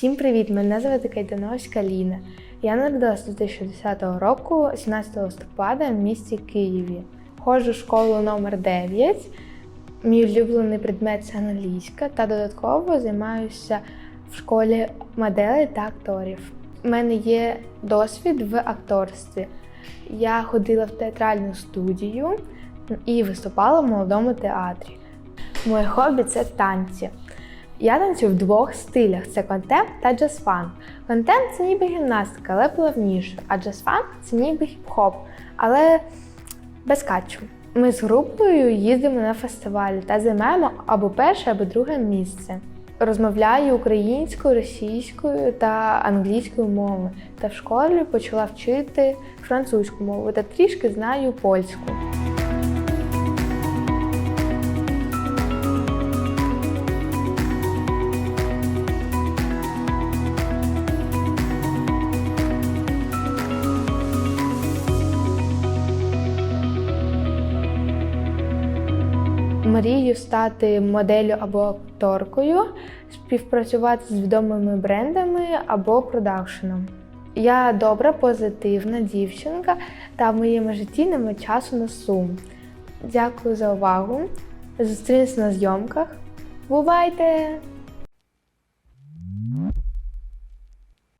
Всім привіт! Мене звати Кайдановська Ліна. Я народилася 2010 року, 17 листопада в місті Києві. Ходжу в школу номер 9. Мій улюблений предмет це англійська та додатково займаюся в школі моделей та акторів. У мене є досвід в акторстві. Я ходила в театральну студію і виступала в молодому театрі. Моє хобі це танці. Я танцюю в двох стилях: це контемп та джаз-фанк. Контемп це ніби гімнастика, але плавніше, а джаз-фанк це ніби хіп-хоп, але без качу. Ми з групою їздимо на фестивалі та займаємо або перше, або друге місце. Розмовляю українською, російською та англійською мовою. Та в школі почала вчити французьку мову та трішки знаю польську. Мрію стати моделлю або акторкою, співпрацювати з відомими брендами або продакшеном. Я добра, позитивна дівчинка, та в моєму житті немає часу на сум. Дякую за увагу. Зустрінемось на зйомках. Бувайте!